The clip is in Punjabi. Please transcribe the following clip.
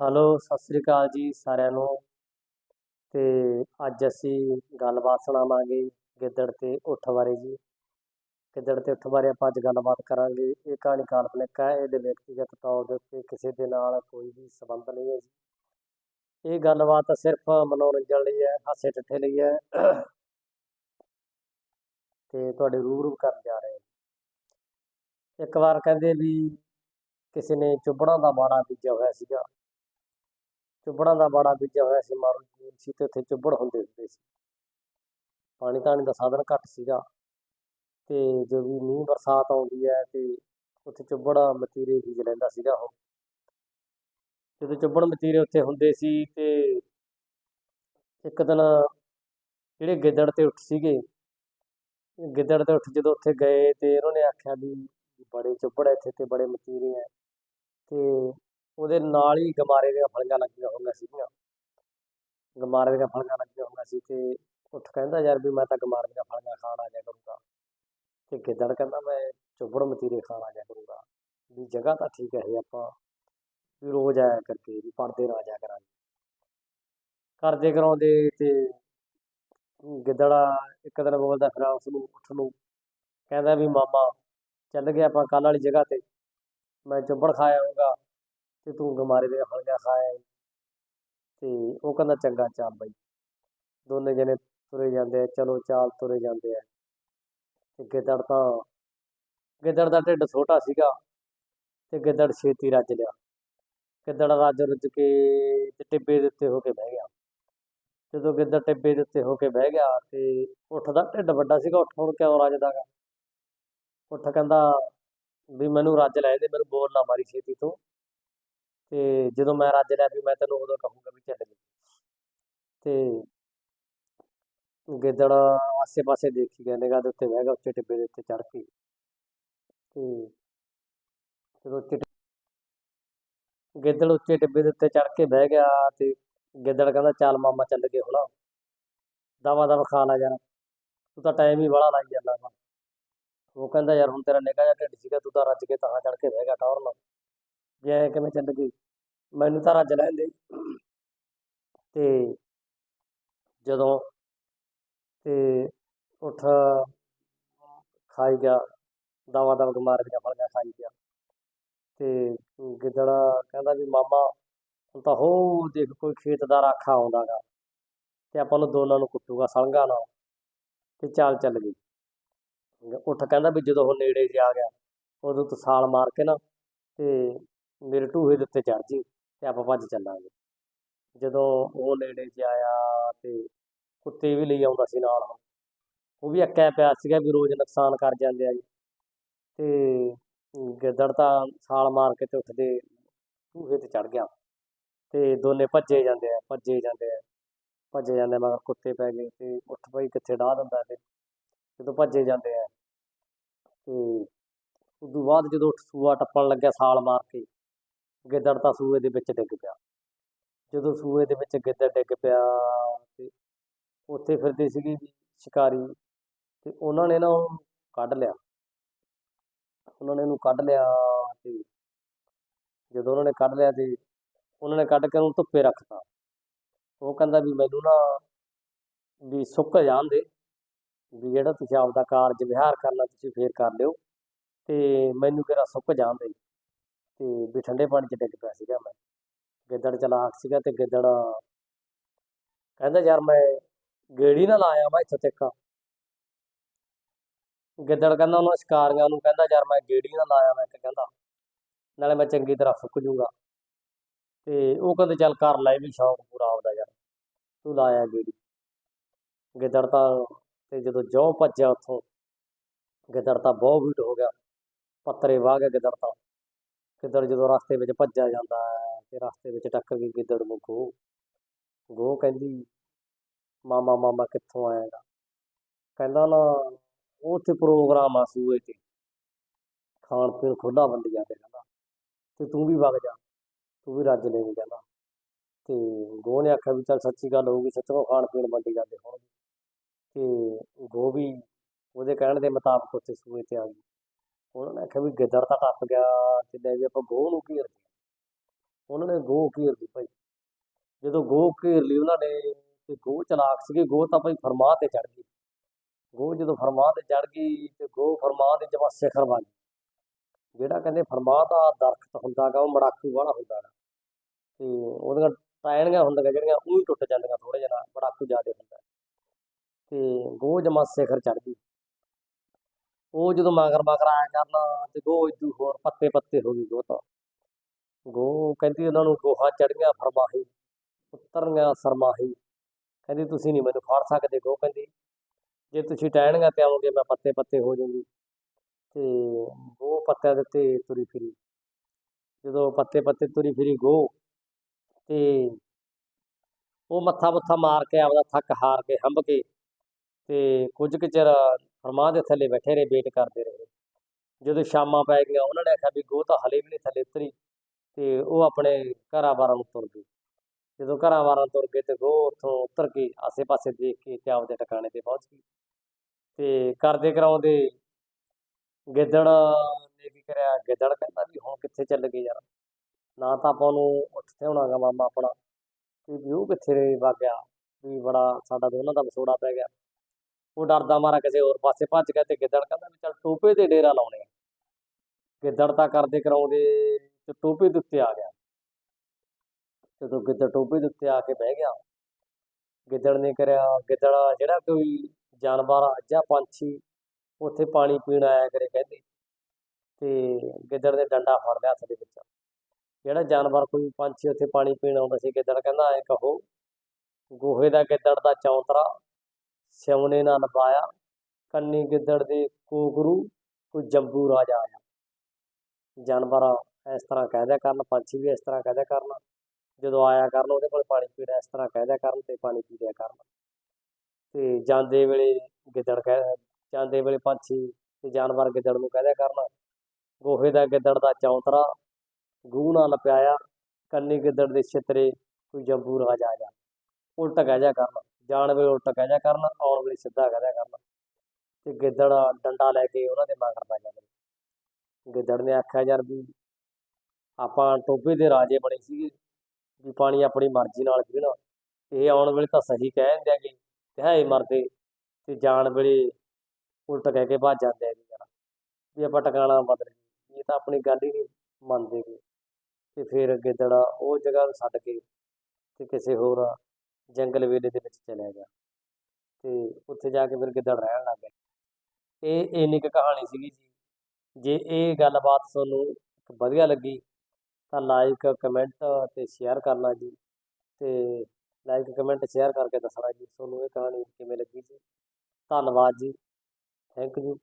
ਹੈਲੋ, ਸਤਿ ਸ੍ਰੀ ਅਕਾਲ ਜੀ ਸਾਰਿਆਂ ਨੂੰ। ਤੇ ਅੱਜ ਅਸੀਂ ਗੱਲਬਾਤ ਸੁਣਾਵਾਂਗੇ ਗਿੱਦੜ ਤੇ ਉੱਠ ਬਾਰੇ ਜੀ। ਗਿੱਦੜ ਤੇ ਉੱਠ ਬਾਰੇ ਆਪਾਂ ਅੱਜ ਗੱਲਬਾਤ ਕਰਾਂਗੇ। ਇਹ ਕਹਾਣੀ ਕਾਲਪਨਿਕ ਹੈ, ਇਹਦੇ ਵਿਅਕਤੀਗਤ ਤੌਰ ਦੇ ਉੱਤੇ ਕਿਸੇ ਦੇ ਨਾਲ ਕੋਈ ਵੀ ਸੰਬੰਧ ਨਹੀਂ ਹੈ ਜੀ। ਇਹ ਗੱਲਬਾਤ ਸਿਰਫ ਮਨੋਰੰਜਨ ਲਈ ਹੈ, ਹਾਸੇ ਠੱਠੇ ਲਈ ਹੈ। ਤੇ ਤੁਹਾਡੇ ਰੂਬਰੂ ਕਰਨ ਜਾ ਰਹੇ ਹਾਂ। ਇੱਕ ਵਾਰ ਕਹਿੰਦੇ ਵੀ ਕਿਸੇ ਨੇ ਚੁੱਬੜਾਂ ਦਾ ਬਾੜਾ ਬੀਜਿਆ ਹੋਇਆ ਸੀਗਾ। ਚੁੱਬੜਾਂ ਦਾ ਬਾੜਾ ਬੀਜਿਆ ਹੋਇਆ ਸੀ, ਮਾਰੂ ਜ਼ਮੀਨ ਸੀ ਤੇ ਉੱਥੇ ਚੁੱਬੜ ਹੁੰਦੇ ਹੁੰਦੇ ਸੀ। ਪਾਣੀ ਤਾਣੀ ਦਾ ਸਾਧਨ ਘੱਟ ਸੀਗਾ ਤੇ ਜੋ ਵੀ ਮੀਂਹ ਬਰਸਾਤ ਆਉਂਦੀ ਹੈ ਤੇ ਉੱਥੇ ਚੁੱਬੜ ਮਤੀਰੇ ਬੀਜ ਲੈਂਦਾ ਸੀਗਾ ਉਹ। ਜਦੋਂ ਚੁੱਬੜ ਮਤੀਰੇ ਉੱਥੇ ਹੁੰਦੇ ਸੀ ਤੇ ਇੱਕ ਦਿਨ ਜਿਹੜੇ ਗਿੱਦੜ ਤੇ ਉੱਠ ਸੀਗੇ, ਗਿੱਦੜ ਤੇ ਉੱਠ ਜਦੋਂ ਉੱਥੇ ਗਏ ਤੇ ਉਹਨਾਂ ਨੇ ਆਖਿਆ ਵੀ ਬੜੇ ਚੁੱਬੜ ਇੱਥੇ ਤੇ ਬੜੇ ਮਤੀਰੇ ਹੈ ਤੇ ਉਹਦੇ ਨਾਲ ਹੀ ਗਮਾਰੇ ਦੀਆਂ ਫਲੀਆਂ ਲੱਗੀਆਂ ਹੋਈਆਂ ਸੀਗੀਆਂ। ਗਮਾਰੇ ਦੀਆਂ ਫਲੀਆਂ ਲੱਗੀਆਂ ਹੋਈਆਂ ਸੀ ਤੇ ਉੱਠ ਕਹਿੰਦਾ, ਯਾਰ ਵੀ ਮੈਂ ਤਾਂ ਗਮਾਰੇ ਦੀਆਂ ਫਲੀਆਂ ਖਾਣ ਆ ਜਾ ਕਰੂੰਗਾ। ਤੇ ਗਿੱਦੜ ਕਹਿੰਦਾ, ਮੈਂ ਚੁੱਬੜ ਮਤੀਰੇ ਖਾਣ ਆ ਜਾ ਕਰੂੰਗਾ। ਵੀ ਜਗ੍ਹਾ ਤਾਂ ਠੀਕ ਹੈ ਆਪਾਂ, ਵੀ ਰੋਜ਼ ਆਇਆ ਕਰਕੇ, ਵੀ ਪੜਦੇ ਨਾ ਜਾ ਕਰਾਂਗੇ। ਕਰਦੇ ਕਰਾਉਂਦੇ ਤੇ ਗਿੱਦੜਾ ਇੱਕ ਦਿਨ ਬੋਲਦਾ ਫਿਰ ਉਸ ਨੂੰ ਉੱਠ ਨੂੰ, ਕਹਿੰਦਾ ਵੀ, ਮਾਮਾ, ਚੱਲ ਗਿਆ ਆਪਾਂ ਕੱਲ ਵਾਲੀ ਜਗ੍ਹਾ ਤੇ। ਮੈਂ ਚੁੱਬੜ ਖਾ ਆਊਂਗਾ ਤੇ ਤੂੰ ਗਮਾਰੇ ਦੀਆਂ ਫਲੀਆਂ ਖਾ ਤੇ ਉਹ ਕਹਿੰਦਾ, ਚੰਗਾ, ਚੱਲ ਬਾਈ। ਦੋਨੇ ਜਣੇ ਤੁਰੇ ਜਾਂਦੇ ਆ। ਚਲੋ, ਚਾਲ ਤੁਰੇ ਜਾਂਦੇ ਆ। ਤੇ ਗਿੱਦੜ ਤਾਂ, ਗਿੱਦੜ ਦਾ ਢਿੱਡ ਛੋਟਾ ਸੀਗਾ ਤੇ ਗਿੱਦੜ ਛੇਤੀ ਰੱਜ ਲਿਆ। ਗਿੱਦੜ ਰੱਜ ਰੁੱਜ ਕੇ ਤੇ ਟਿੱਬੇ ਦੇ ਉੱਤੇ ਹੋ ਕੇ ਬਹਿ ਗਿਆ। ਜਦੋਂ ਗਿੱਦੜ ਟਿੱਬੇ ਦੇ ਉੱਤੇ ਹੋ ਕੇ ਬਹਿ ਗਿਆ ਤੇ ਉੱਠ ਦਾ ਢਿੱਡ ਵੱਡਾ ਸੀਗਾ, ਉੱਠ ਹੁਣ ਕਿਉਂ ਰੱਜਦਾ ਗਾ? ਉੱਠ ਕਹਿੰਦਾ ਵੀ ਮੈਨੂੰ ਰੱਜ ਲੈ ਦੇ, ਮੈਨੂੰ ਬੋਲ ਨਾ ਮਾਰੀ ਛੇਤੀ ਤੋਂ। ਤੇ ਜਦੋਂ ਮੈਂ ਰੱਜ ਲਿਆ ਵੀ ਮੈਂ ਤੈਨੂੰ ਉਦੋਂ ਕਹੂੰਗਾ ਵੀ ਚੱਲ ਜੀ ਤੇ ਗਿੱਦੜ ਆਸੇ ਪਾਸੇ ਦੇਖੀ ਗਿਆ ਨਿਗਾਹ ਦੇ ਉੱਤੇ ਬਹਿ ਗਿਆ ਉੱਚੇ ਟਿੱਬੇ ਦੇ ਉੱਤੇ ਚੜ੍ਹ ਕੇ। ਤੇ ਜਦੋਂ ਗਿੱਦੜ ਉੱਚੇ ਟਿੱਬੇ ਦੇ ਉੱਤੇ ਚੜ ਕੇ ਬਹਿ ਗਿਆ ਤੇ ਗਿੱਦੜ ਕਹਿੰਦਾ, ਚੱਲ ਮਾਮਾ ਚੱਲ ਗਏ ਹੁਣ ਦਵਾ ਦਵਾ ਖਾ ਲਾ ਯਾਰ। ਤੂੰ ਤਾਂ ਟਾਈਮ ਹੀ ਬੜਾ ਲਾਈ ਜਾਂਦਾ ਵਾ। ਉਹ ਕਹਿੰਦਾ, ਯਾਰ ਹੁਣ ਤੇਰਾ ਨਿੱਕਾ ਜਿਹਾ ਢਿੱਡ ਸੀਗਾ, ਤੂੰ ਤਾਂ ਰੱਜ ਕੇ ਤਾਂ ਚੜ ਕੇ ਬਹਿ ਗਿਆ, ਟੌਰ ਨਾਲ ਵੀ ਐਂ ਕਿਵੇਂ ਚੱਲ ਗਈ। ਮੈਨੂੰ ਤਾਂ ਰੱਜ ਲੈਣ ਦੇ। ਤੇ ਜਦੋਂ ਤੇ ਉੱਠ ਖਾਈ ਗਿਆ, ਦਵਾ ਦਵਾ ਮਾਰ ਦੀਆਂ ਫਲੀਆਂ ਖਾਈ ਗਿਆ। ਤੇ ਗਿੱਦੜਾ ਕਹਿੰਦਾ ਵੀ, ਮਾਮਾ, ਹੁਣ ਤਾਂ ਹੋ, ਦੇਖ, ਕੋਈ ਖੇਤ ਦਾ ਰਾਖਾ ਆਉਂਦਾ ਗਾ। ਤੇ ਆਪਾਂ ਨੂੰ ਦੋਨਾਂ ਨੂੰ ਕੁੱਟੂਗਾ, ਸਲੰਗਾ ਨਾਲ। ਤੇ ਚਾਲ ਚੱਲ ਗਈ। ਉੱਠ ਕਹਿੰਦਾ ਵੀ ਜਦੋਂ ਉਹ ਨੇੜੇ ਜਿਹਾ ਆ ਗਿਆ, ਉਦੋਂ ਤੂੰ ਛਾਲ ਮਾਰ ਕੇ ਨਾ, ਤੇ ਮੇਰੇ ਢੂਹੇ ਦੇ ਉੱਤੇ ਚੜ ਜੀ ਤੇ ਆਪਾਂ ਭੱਜ ਚੱਲਾਂਗੇ। ਜਦੋਂ ਉਹ ਨੇੜੇ ਜਿਹਾ ਆਇਆ ਤੇ ਕੁੱਤੇ ਵੀ ਲਈ ਆਉਂਦਾ ਸੀ ਨਾਲ ਉਹ ਵੀ ਅੱਕਿਆ ਪਿਆ ਸੀਗਾ ਵੀ ਰੋਜ਼ ਨੁਕਸਾਨ ਕਰ ਜਾਂਦੇ ਆ ਜੀ। ਤੇ ਗਿੱਦੜ ਤਾਂ ਛਾਲ ਮਾਰ ਕੇ ਤੇ ਉੱਠਦੇ ਢੂਹੇ ਤੇ ਚੜ ਗਿਆ। ਤੇ ਦੋਨੇ ਭੱਜੇ ਜਾਂਦੇ ਆ, ਭੱਜੇ ਜਾਂਦੇ ਆ, ਭੱਜੇ ਜਾਂਦੇ ਮਗਰ ਕੁੱਤੇ ਪੈ ਗਏ ਤੇ ਉੱਠ ਪਈ ਕਿੱਥੇ ਡਾਹ ਦਿੰਦਾ ਤੇ ਜਦੋਂ ਭੱਜੇ ਜਾਂਦੇ ਆ ਤੇ ਉਦੋਂ ਬਾਅਦ ਜਦੋਂ ਸੂਆ ਟੱਪਣ ਲੱਗਿਆ ਛਾਲ ਮਾਰ ਕੇ ਗਿੱਦੜ ਤਾਂ ਸੂਏ ਦੇ ਵਿੱਚ ਡਿੱਗ ਪਿਆ। ਜਦੋਂ ਸੂਏ ਦੇ ਵਿੱਚ ਗਿੱਦੜ ਡਿੱਗ ਪਿਆ ਤੇ ਉੱਥੇ ਫਿਰਦੇ ਸੀਗੇ ਜੀ ਸ਼ਿਕਾਰੀ ਤੇ ਉਹਨਾਂ ਨੇ ਨਾ ਉਹ ਕੱਢ ਲਿਆ। ਉਹਨਾਂ ਨੇ ਉਹਨੂੰ ਕੱਢ ਲਿਆ ਤੇ ਜਦੋਂ ਉਹਨਾਂ ਨੇ ਕੱਢ ਲਿਆ ਤੇ ਉਹਨਾਂ ਨੇ ਕੱਢ ਕੇ ਉਹਨੂੰ ਧੁੱਪੇ ਰੱਖਤਾ। ਉਹ ਕਹਿੰਦਾ ਵੀ ਮੈਨੂੰ ਨਾ ਵੀ ਸੁੱਕ ਜਾਣ ਦੇ, ਵੀ ਜਿਹੜਾ ਤੁਸੀਂ ਆਪਦਾ ਕਾਰਜ ਵਿਹਾਰ ਕਰਨਾ ਤੁਸੀਂ ਫੇਰ ਕਰ ਲਿਓ ਤੇ ਮੈਨੂੰ ਕਿਹੜਾ ਸੁੱਕ ਜਾਣ ਦੇ। ਤੇ ਵੀ ਠੰਡੇ ਪਾਣੀ 'ਚ ਡਿੱਗ ਪਿਆ ਸੀਗਾ ਮੈਂ। ਗਿੱਦੜ ਚਲਾਕ ਸੀਗਾ ਤੇ ਗਿੱਦੜ ਕਹਿੰਦਾ ਯਾਰ ਮੈਂ ਗੇੜੀ ਨਾਲ ਆਇਆ ਮੈਂ ਇੱਥੇ ਤੱਕ। ਗਿੱਦੜ ਕਹਿੰਦਾ ਉਹਨਾਂ ਸ਼ਿਕਾਰੀਆਂ ਨੂੰ ਕਹਿੰਦਾ ਯਾਰ ਮੈਂ ਗੇੜੀ ਨਾਲ ਲਾਇਆ ਮੈਂ ਕਿ ਕਹਿੰਦਾ। ਨਾਲੇ ਮੈਂ ਚੰਗੀ ਤਰ੍ਹਾਂ ਸੁੱਕ ਜੂਗਾ। ਤੇ ਉਹ ਕਹਿੰਦੇ ਚੱਲ ਕਰ ਲੈ ਵੀ ਸ਼ੌਕ ਪੂਰਾ ਆਉਂਦਾ ਯਾਰ, ਤੂੰ ਲਾਇਆ ਗੇੜੀ। ਗਿੱਦੜ ਤਾਂ ਤੇ ਜਦੋਂ ਜੌ ਭੱਜਿਆ ਉੱਥੋਂ, ਗਿੱਦੜ ਤਾਂ ਬਹੁਤ ਵੀਟ ਹੋ ਗਿਆ। ਪੱਤਰੇ ਵਾਹ ਗਿਆ ਗਿੱਦੜ ਤਾਂ। ਗਿੱਦੜ ਜਦੋਂ ਰਸਤੇ ਵਿੱਚ ਭੱਜਿਆ ਜਾਂਦਾ ਹੈ ਤੇ ਰਸਤੇ ਵਿੱਚ ਟੱਕਰ ਗਈ ਗਿੱਦੜ ਨੂੰ ਗੋ ਗੋ ਕਹਿੰਦੀ, ਮਾਮਾ ਮਾਮਾ ਕਿੱਥੋਂ ਆਏਗਾ ਕਹਿੰਦਾ ਨਾ ਉਹ ਉੱਥੇ ਪ੍ਰੋਗਰਾਮ ਆ ਸੂਏ ਤੇ। ਖਾਣ ਪੀਣ ਖੁੱਲਾ ਬੰਦੀਆਂ ਤੇ ਕਹਿੰਦਾ। ਤੇ ਤੂੰ ਵੀ ਵਗ ਜਾ, ਤੂੰ ਵੀ ਰੱਜ ਲੈਵੀਂ ਕਹਿੰਦਾ। ਤੇ ਗੋ ਨੇ ਆਖਿਆ ਵੀ ਚੱਲ ਸੱਚੀ ਗੱਲ ਹੋਊਗੀ ਸੱਚੋਂ ਖਾਣ ਪੀਣ ਵੰਡੀ ਜਾਂਦੇ ਹੋਣਗੇ। ਤੇ ਗੋ ਵੀ ਉਹਦੇ ਕਹਿਣ ਦੇ ਮੁਤਾਬਕ ਉੱਥੇ ਸੂਏ ਤੇ ਆ ਗਈ। ਉਹਨਾਂ ਨੇ ਆਖਿਆ ਵੀ ਗਿੱਦੜ ਤਾਂ ਟੱਪ ਗਿਆ ਤੇ ਲੈ ਵੀ ਆਪਾਂ ਗੋਹ ਨੂੰ ਘੇਰ ਉਹਨਾਂ ਨੇ ਗੋਹ ਘੇਰ ਲਈ ਭਾਈ। ਜਦੋਂ ਗੋਹ ਘੇਰ ਲਈ ਉਹਨਾਂ ਨੇ, ਤੇ ਗੋਹ ਚਲਾਕ ਸੀਗੇ, ਗੋਹ ਤਾਂ ਭਾਈ ਫਰਮਾਹ ਤੇ ਚੜ ਗਈ। ਗੋਹ ਜਦੋਂ ਫਰਮਾਹ ਤੇ ਚੜ ਗਈ, ਤੇ ਗੋਹ ਫਰਮਾਹ ਦੇ ਜਮਾ ਸਿਖਰ ਬਣ ਜਿਹੜਾ ਕਹਿੰਦੇ ਫਰਮਾਹ ਦਾ ਦਰਖਤ ਹੁੰਦਾ ਗਾ ਉਹ ਮੜਾਕੂ ਵਾਲਾ ਹੁੰਦਾ ਗਾ ਤੇ ਉਹਦੀਆਂ ਟਾਹਣੀਆਂ ਹੁੰਦੀਆਂ ਜਿਹੜੀਆਂ, ਉਹ ਟੁੱਟ ਜਾਂਦੀਆਂ ਥੋੜੇ ਜਿਹਾ ਮੜਾਕੂ ਜ਼ਿਆਦਾ ਹੁੰਦਾ। ਤੇ ਗੋਹ ਜਮਾ ਸਿਖਰ ਚੜ ਗਈ। ਉਹ ਜਦੋਂ ਮਗਰ ਮਗਰ ਆਇਆ ਕਰਨਾ ਤੇ ਗੋ ਇਦੂ ਹੋਰ ਪੱਤੇ ਪੱਤੇ ਹੋ ਗਈ ਗੋ ਤਾਂ। ਗੋ ਕਹਿੰਦੀ ਉਹਨਾਂ ਨੂੰ ਗੋਹਾ ਚੜੀਆਂ ਫਰਮਾਹੀ ਉਤਰੀਆਂ ਸਰਮਾਹੀ। ਕਹਿੰਦੀ, ਤੁਸੀਂ ਨਹੀਂ ਮੈਨੂੰ ਫੜ ਸਕਦੇ ਗੋ ਕਹਿੰਦੀ। ਜੇ ਤੁਸੀਂ ਟਹਿਣੀਆਂ ਤੇ ਆਉਂਗੇ ਮੈਂ ਪੱਤੇ ਪੱਤੇ ਹੋ ਜਾਊਂਗੀ। ਤੇ ਗੋ ਪੱਤਿਆਂ ਦੇ ਉੱਤੇ ਤੁਰੀ ਫਿਰੀ। ਜਦੋਂ ਪੱਤੇ ਪੱਤੇ ਤੁਰੀ ਫਿਰੀ ਗੋ ਤੇ ਉਹ ਮੱਥਾ ਮੁੱਥਾ ਮਾਰ ਕੇ ਆਪਦਾ ਥੱਕ ਹਾਰ ਕੇ ਹੰਭ ਕੇ ਤੇ ਕੁਝ ਕੁ ਚਿਰ ਫਰਮਾਂ ਦੇ ਥੱਲੇ ਬੈਠੇ ਰਹੇ, ਵੇਟ ਕਰਦੇ ਰਹੇ। ਜਦੋਂ ਸ਼ਾਮਾਂ ਪੈ ਗਈਆਂ, ਉਹਨਾਂ ਨੇ ਆਖਿਆ ਵੀ ਗੋਹ ਤਾਂ ਹਲੇ ਵੀ ਨਹੀਂ ਥੱਲੇ ਉਤਰੀ ਤੇ ਉਹ ਆਪਣੇ ਘਰਾਂ ਬਾਰਾਂ ਨੂੰ ਤੁਰ ਗਏ। ਜਦੋਂ ਘਰਾਂ ਬਾਰਾਂ ਤੁਰ ਗਏ ਤੇ ਗੋਹ ਉੱਥੋਂ ਉਤਰ ਕੇ ਆਸੇ-ਪਾਸੇ ਦੇਖ ਕੇ ਤੇ ਆਪਦੇ ਟਿਕਾਣੇ ਤੇ ਪਹੁੰਚ ਗਈ। ਤੇ ਕਰਦੇ ਕਰਾਉਂਦੇ ਗਿੱਦੜ ਨੇ ਕੀ ਕਰਿਆ, ਗਿੱਦੜ ਕਹਿੰਦਾ ਵੀ ਹੁਣ ਕਿੱਥੇ ਚੱਲ ਗਏ ਯਾਰ? ਨਾ ਤਾਂ ਆਪਾਂ ਨੂੰ ਉੱਠਦੇ ਹੋਣਾਗਾ ਮਾਮਾ ਆਪਣਾ, ਤੇ ਵੀ ਉਹ ਕਿੱਥੇ ਵਗ ਗਿਆ ਵੀ ਬੜਾ ਸਾਡਾ ਦੋਨਾਂ ਦਾ ਵਿਛੋੜਾ ਪੈ ਗਿਆ। ਉਹ ਡਰਦਾ ਮਾਰਾ ਕਿਸੇ ਹੋਰ ਪਾਸੇ ਭੱਜ ਗਿਆ ਤੇ ਗਿੱਦੜ ਕਹਿੰਦਾ ਵੀ ਚੱਲ ਟੋਪੇ ਤੇ ਡੇਰਾ ਲਾਉਣੇ ਆ। ਗਿੱਦੜ ਤਾਂ ਕਰਦੇ ਕਰਾਉਂਦੇ ਤੇ ਟੋਪੇ ਦੇ ਉੱਤੇ ਆ ਗਿਆ। ਜਦੋਂ ਗਿੱਦੜ ਟੋਪੇ ਦੇ ਉੱਤੇ ਆ ਕੇ ਬਹਿ ਗਿਆ, ਗਿੱਦੜ ਨੇ ਕਰਿਆ, ਗਿੱਦੜ ਜਿਹੜਾ ਕੋਈ ਜਾਨਵਰ ਜਾਂ ਪੰਛੀ, ਉੱਥੇ ਪਾਣੀ ਪੀਣ ਆਇਆ ਕਰੇ ਕਹਿੰਦੇ। ਤੇ ਗਿੱਦੜ ਨੇ ਡੰਡਾ ਫੜ ਲਿਆ ਹੱਥ ਦੇ ਵਿੱਚ। ਜਿਹੜਾ ਜਾਨਵਰ ਕੋਈ ਪੰਛੀ ਉੱਥੇ ਪਾਣੀ ਪੀਣ ਆਉਂਦਾ ਸੀ, ਗਿੱਦੜ ਕਹਿੰਦਾ, ਐ ਕਹੋ, ਗੋਹੇ ਦਾ ਗਿੱਦੜ ਦਾ ਚੌਂਤਰਾ ਸਿਉਣੇ ਨਾਲ ਲਪਾਇਆ ਕੰਨੀ ਗਿੱਦੜ ਦੇ ਕੋਕਰੂ ਕੋਈ ਜੰਬੂ ਰਾਜਾ ਆਇਆ। ਜਾਨਵਰ ਇਸ ਤਰ੍ਹਾਂ ਕਹਿ ਦਿਆ ਕਰਨ, ਪੰਛੀ ਵੀ ਇਸ ਤਰ੍ਹਾਂ ਕਹਿ ਦਿਆ ਕਰਨ। ਜਦੋਂ ਆਇਆ ਕਰਨ, ਉਹਦੇ ਕੋਲ ਪਾਣੀ ਪੀਣਾ ਇਸ ਤਰ੍ਹਾਂ ਕਹਿ ਦਿਆ ਕਰਨ ਤੇ ਪਾਣੀ ਪੀ ਲਿਆ ਕਰਨ। ਤੇ ਜਾਂਦੇ ਵੇਲੇ ਗਿੱਦੜ ਕਹਿ, ਜਾਂਦੇ ਵੇਲੇ ਪੰਛੀ ਤੇ ਜਾਨਵਰ ਗਿੱਦੜ ਨੂੰ ਕਹਿ ਦਿਆ ਕਰਨ, ਗੋਹੇ ਦਾ ਗਿੱਦੜ ਦਾ ਚੌਂਤਰਾ, ਗੂਹ ਨਾਲ ਪਿਆਇਆ ਕੰਨੀ ਗਿੱਦੜ ਦੇ ਛਿੱਤਰੇ, ਕੋਈ ਜੰਬੂ ਰਾਜਾ ਆਇਆ। ਉਲਟ ਕਹਿ ਦਿਆ ਕਰਨ। ਜਾਣ ਵੇਲੇ ਉਲਟ ਕਹਿ ਦਿਆ ਕਰਨ, ਆਉਣ ਵੇਲੇ ਸਿੱਧਾ ਕਹਿ ਦਿਆ ਕਰਨ ਤੇ ਗਿੱਦੜ ਡੰਡਾ ਲੈ ਕੇ ਉਹਨਾਂ ਦੇ ਮਗਰ ਪੈ ਜਾਂਦਾ ਗਿੱਦੜ ਨੇ ਆਖਿਆ, ਯਾਰ ਵੀ ਆਪਾਂ ਟੋਬੇ ਦੇ ਰਾਜੇ ਬਣੇ ਸੀਗੇ, ਵੀ ਪਾਣੀ ਆਪਣੀ ਮਰਜ਼ੀ ਨਾਲ ਪੀਣਾ। ਇਹ ਆਉਣ ਵੇਲੇ ਤਾਂ ਸਹੀ ਕਹਿ ਦਿੰਦੇ ਹੈਗੇ ਤੇ ਹੈ ਮਰਦੇ ਤੇ ਜਾਣ ਵੇਲੇ ਉਲਟ ਕਹਿ ਕੇ ਭੱਜ ਜਾਂਦੇ ਆ ਯਾਰ। ਵੀ ਆਪਾਂ ਟਿਕਾਣਾ ਬਦਲ ਗਏ, ਇਹ ਤਾਂ ਆਪਣੀ ਗੱਲ ਹੀ ਨਹੀਂ ਮੰਨਦੇ ਗੇ। ਤੇ ਫਿਰ ਗਿੱਦੜ ਉਹ ਜਗ੍ਹਾ ਨੂੰ ਛੱਡ ਕੇ ਤੇ ਕਿਸੇ ਹੋਰ ਜੰਗਲ ਵੇਲੇ ਦੇ ਵਿੱਚ ਚਲਿਆ ਗਿਆ। ਤੇ ਉੱਥੇ ਜਾ ਕੇ ਫਿਰ ਗਿੱਦੜ ਰਹਿਣ ਲੱਗ ਗਿਆ ਇਹ ਇੰਨੀ ਕੁ ਕਹਾਣੀ ਸੀਗੀ ਜੀ। ਜੇ ਇਹ ਗੱਲਬਾਤ ਤੁਹਾਨੂੰ ਵਧੀਆ ਲੱਗੀ ਤਾਂ ਲਾਈਕ ਕਮੈਂਟ ਤੇ ਸ਼ੇਅਰ ਕਰਨਾ ਜੀ। ਤੇ ਲਾਈਕ ਕਮੈਂਟ ਸ਼ੇਅਰ ਕਰਕੇ ਦੱਸਣਾ ਜੀ। ਤੁਹਾਨੂੰ ਇਹ ਕਹਾਣੀ ਕਿਵੇਂ ਲੱਗੀ ਜੀ? ਧੰਨਵਾਦ ਜੀ। Thank you